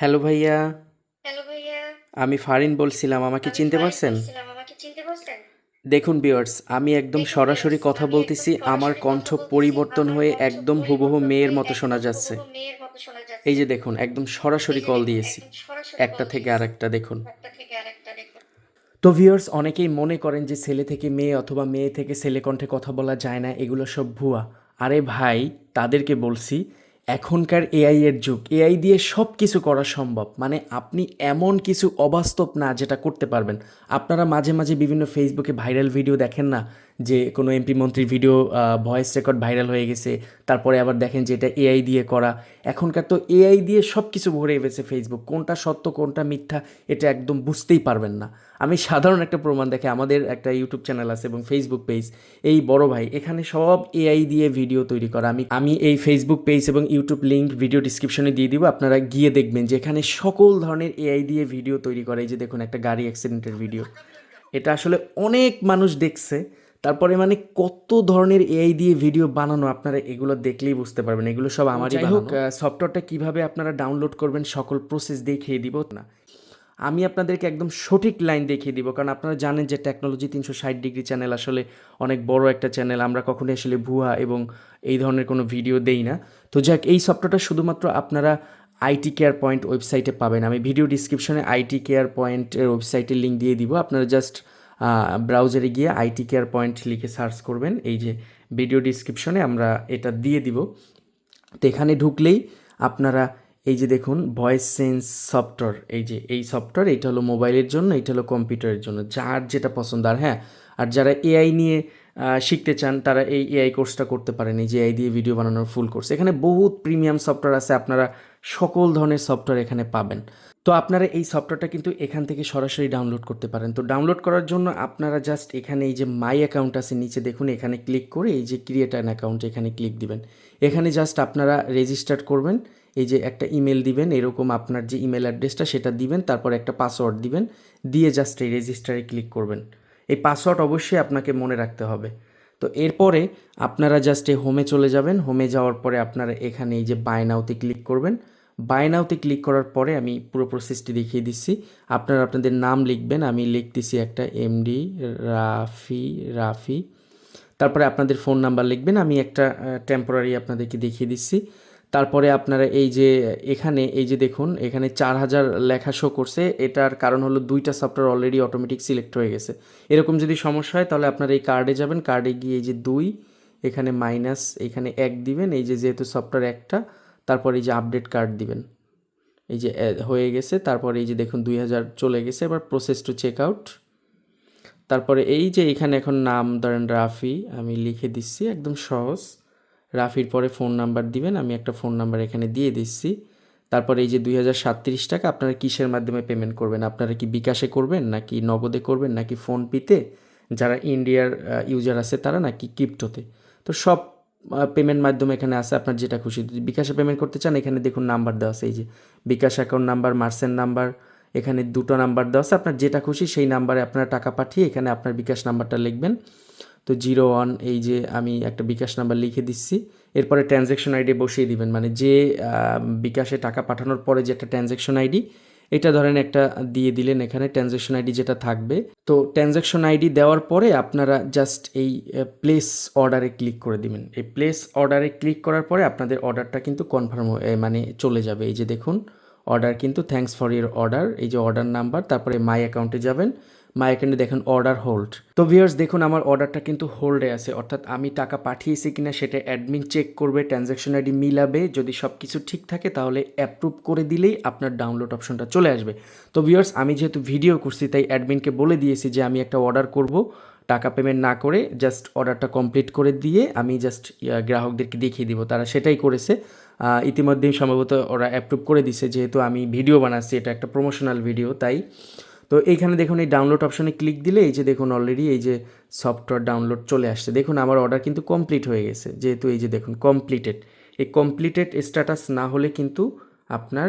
Hello ভাইয়া। Hello ভাইয়া। আমি ফারিন বলছিলাম আমাকে চিনতে পারছেন? দেখুন বিয়ার্স আমি একদম সরাসরি কথা বলতেছি আমার কণ্ঠ পরিবর্তন হয়ে একদম হুবহু মেয়ের মতো শোনা যাচ্ছে। হুবহু মেয়ের মতো শোনা যাচ্ছে। এই যে দেখুন একদম সরাসরি কল দিয়েছি। একটা থেকে আর একটা দেখুন। তো ভিউয়ার্স অনেকেই মনে করেন যে ছেলে থেকে মেয়ে অথবা মেয়ে থেকে ছেলে কণ্ঠে কথা বলা যায় না এগুলো সব ভুয়া। আরে ভাই তাদেরকে বলছি এখনকার এআই এর যুগ। এআই দিয়ে সব কিছু করা সম্ভব। মানে আপনি এমন কিছু অবাস্তব না যেটা করতে পারবেন। আপনারা মাঝে মাঝে বিভিন্ন ফেসবুকে ভাইরাল ভিডিও দেখেন না? যে কোনো এমপি মন্ত্রীর ভিডিও ভয়েস রেকর্ড ভাইরাল হয়ে গেছে, তারপরে আবার দেখেন যে এটা এআই দিয়ে করা। এখনকার তো এআই দিয়ে সব কিছু ভরে গেছে ফেসবুক কোনটা সত্য, কোনটা মিথ্যা, এটা একদম বুঝতেই পারবেন না। আমি সাধারণ একটা প্রমাণ দেখে আমাদের একটা ইউটিউব চ্যানেল আছে এবং ফেসবুক পেজ এই বড় ভাই, এখানে সব এআই দিয়ে ভিডিও তৈরি করা। আমি আমি এই ফেসবুক পেজ এবং ইউটিউব লিঙ্ক ভিডিও ডিসক্রিপশনে দিয়ে দিব। আপনারা গিয়ে দেখবেন যে এখানে সকল ধরনের এআই দিয়ে ভিডিও তৈরি করে। এই যে দেখুন, একটা গাড়ি অ্যাক্সিডেন্টের ভিডিও এটা আসলে অনেক মানুষ দেখছে। তারপরে মানে কত ধরনের এআই দিয়ে ভিডিও বানানো আপনারা এগুলো দেখলেই বুঝতে পারবেন। এগুলো সব আমারই যাই হোক সফটওয়্যারটা কীভাবে আপনারা ডাউনলোড করবেন সকল প্রসেস দেখিয়ে দিব না। আমি আপনাদেরকে একদম সঠিক লাইন দেখিয়ে দিব কারণ আপনারা জানেন যে টেকনোলজি তিনশো ষাট ডিগ্রি চ্যানেল আসলে অনেক বড় একটা চ্যানেল আমরা কখনোই আসলে ভুয়া এবং এই ধরনের কোনো ভিডিও দেই না। তো যাক এই সফটওয়্যারটা শুধুমাত্র আপনারা আইটি কেয়ার পয়েন্ট ওয়েবসাইটে পাবেন। আমি ভিডিও ডিসক্রিপশনে আইটি কেয়ার পয়েন্টের ওয়েবসাইটের লিঙ্ক দিয়ে দিব। আপনারা জাস্ট ব্রাউজারে গিয়ে আইটি কেয়ার পয়েন্ট লিখে সার্চ করবেন। এই যে ভিডিও ডিসক্রিপশনে আমরা এটা দিয়ে দিব। তো এখানে ঢুকলেই আপনারা এই যে দেখুন ভয়েস সেন্স সফটওয়্যার এই যে এই সফটওয়্যার এটা হলো মোবাইলের জন্য, এটা হলো কম্পিউটারের জন্য, যার যেটা পছন্দ। আর হ্যাঁ আর যারা এআই নিয়ে শিখতে চান, তারা এই এআই কোর্সটা করতে পারেন। এই যে এআই দিয়ে ভিডিও বানানোর ফুল কোর্স এখানে বহুত প্রিমিয়াম সফটওয়্যার আছে, আপনারা সকল ধরনের সফটওয়্যার এখানে পাবেন। তো আপনারা এই সফটওয়্যারটা কিন্তু এখান থেকে সরাসরি ডাউনলোড করতে পারেন। তো ডাউনলোড করার জন্য আপনারা জাস্ট এখানে এই যে মাই অ্যাকাউন্ট আছে, নিচে দেখুন, এখানে ক্লিক করে এই যে ক্রিয়েট অ্যান অ্যাকাউন্ট এখানে ক্লিক দিবেন। এখানে জাস্ট আপনারা রেজিস্টার করবেন, এই যে একটা ইমেল দিবেন, এরকম আপনার যে ইমেল অ্যাড্রেসটা সেটা দিবেন, তারপর একটা পাসওয়ার্ড দিবেন, দিয়ে জাস্ট এই রেজিস্টারে ক্লিক করবেন। এই পাসওয়ার্ড অবশ্যই আপনাকে মনে রাখতে হবে। তো এরপরে আপনারা জাস্ট এই হোমে চলে যাবেন। হোমে যাওয়ার পরে আপনারা এখানে এই যে বাই নাওতে ক্লিক করবেন। বাই নাওতে ক্লিক করার পরে আমি পুরো প্রসেসটি দেখিয়ে দিচ্ছি। আপনারা আপনাদের নাম লিখবেন। আমি লিখতেছি একটা এমডি রাফি রাফি তারপরে আপনাদের ফোন নাম্বার লিখবেন। আমি একটা টেম্পোরারি আপনাদেরকে দেখিয়ে দিচ্ছি। তারপরে আপনারা এই যে এখানে, এই যে দেখুন, এখানে চার হাজার লেখা শো করছে। এটার কারণ হলো দুইটা সফটওয়্যার অলরেডি অটোমেটিক সিলেক্ট হয়ে গেছে। এরকম যদি সমস্যা হয়, তাহলে আপনারা এই কার্ডে যাবেন। কার্ডে গিয়ে এই যে দুই, এখানে মাইনাস এখানে এক দিবেন। এই যে যেহেতু সফটওয়্যার একটা, তারপর এই যে আপডেট কার্ড দিবেন। এই যে হয়ে গেছে। তারপরে এই যে দেখুন, দুই হাজার চলে গেছে। এবার প্রসেস টু চেক আউট তারপরে এই যে এখানে এখন নাম, ধরেন রাফি, আমি লিখে দিচ্ছি, একদম সহজ। রাফির পরে ফোন নাম্বার দিবেন, আমি একটা ফোন নাম্বার এখানে দিয়ে দিচ্ছি। তারপরে এই যে দুই হাজার টাকা আপনারা কিসের মাধ্যমে পেমেন্ট করবেন? আপনারা কি বিকাশে করবেন, নাকি নগদে করবেন, নাকি ফোন পিতে যারা ইন্ডিয়ার ইউজার আছে তারা, নাকি ক্রিপ্টোতে তো? সব পেমেন্ট মাধ্যম এখানে আছে, আপনার যেটা খুশি। বিকাশে পেমেন্ট করতে চান, এখানে দেখুন নাম্বার দেওয়া আছে, এই যে bKash account number merchant number এখানে দুটো নাম্বার দেওয়া আছে। আপনার যেটা খুশি, সেই নাম্বারে আপনারা টাকা পাঠিয়ে এখানে আপনার বিকাশ নাম্বারটা লিখবেন। তো জিরো ওয়ান এই যে আমি একটা বিকাশ নাম্বার লিখে দিচ্ছি। এরপরে ট্রানজ্যাকশন আইডি বসিয়ে দিবেন। মানে যে বিকাশে টাকা পাঠানোর পরে যে একটা ট্রানজ্যাকশন আইডি এটা ধরেন একটা দিয়ে দিলেন এখানে ট্রানজ্যাকশন আইডি যেটা থাকবে। তো ট্রানজ্যাকশন আইডি দেওয়ার পরে আপনারা জাস্ট এই প্লেস অর্ডারে ক্লিক করে দিবেন। এই প্লেস অর্ডারে ক্লিক করার পরে আপনাদের অর্ডারটা কিন্তু কনফার্ম মানে চলে যাবে। এই যে দেখুন অর্ডার কিন্তু থ্যাঙ্কস ফর ইউর অর্ডার এই যে অর্ডার নাম্বার তারপরে মাই অ্যাকাউন্টে যাবেন। মাই অ্যাকাউন্টে দেখেন অর্ডার হোল্ড তো ভিউয়ার্স দেখুন আমার অর্ডারটা কিন্তু হোল্ডে আছে। অর্থাৎ আমি টাকা পাঠিয়েছি কিনা সেটা অ্যাডমিন চেক করবে ট্রানজ্যাকশন আইডি মিলাবে। যদি সব কিছু ঠিক থাকে, তাহলে অ্যাপ্রুভ করে দিলেই আপনার ডাউনলোড অপশনটা চলে আসবে। তো ভিউয়ার্স আমি যেহেতু ভিডিও করছি, তাই অ্যাডমিনকে বলে দিয়েছি যে আমি একটা অর্ডার করব। টাকা পেমেন্ট না করে জাস্ট অর্ডারটা কমপ্লিট করে দিয়ে আমি জাস্ট গ্রাহকদেরকে দেখিয়ে দিব। তারা সেটাই করেছে। ইতিমধ্যেই সম্ভবত ওরা অ্যাপ্রুভ করে দিছে। যেহেতু আমি ভিডিও বানাচ্ছি, এটা একটা প্রমোশনাল ভিডিও তাই তো এইখানে দেখুন এই ডাউনলোড অপশনে ক্লিক দিলে এই যে দেখুন অলরেডি এই যে সফটওয়্যার ডাউনলোড চলে আসছে। দেখুন আমার অর্ডার কিন্তু কমপ্লিট হয়ে গেছে, যেহেতু এই যে দেখুন কমপ্লিটেড এই কমপ্লিটেড স্ট্যাটাস না হলে কিন্তু আপনার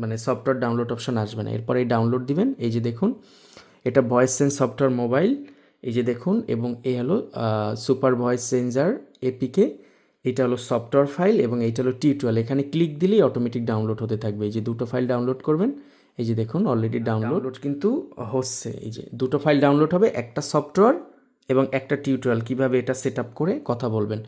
মানে সফটওয়্যার ডাউনলোড অপশন আসবে না। এরপর এই ডাউনলোড দিবেন, এই যে দেখুন, এটা ভয়েস সেন্স সফটওয়্যার মোবাইল এই যে দেখুন, এবং এই হলো সুপার ভয়েস চেঞ্জার এপিকে এটা হলো সফটওয়্যার ফাইল এবং এইটা হলো টিউটোরিয়াল এখানে ক্লিক দিলেই অটোমেটিক ডাউনলোড হতে থাকবে। এই যে দুটো ফাইল ডাউনলোড করবেন এই যে দেখুন অলরেডি ডাউনলোড কিন্তু হচ্ছে। এই যে দুটো ফাইল ডাউনলোড হবে একটা সফটওয়্যার এবং একটা টিউটোরিয়াল কীভাবে এটা সেট আপ করে কথা বলবেন?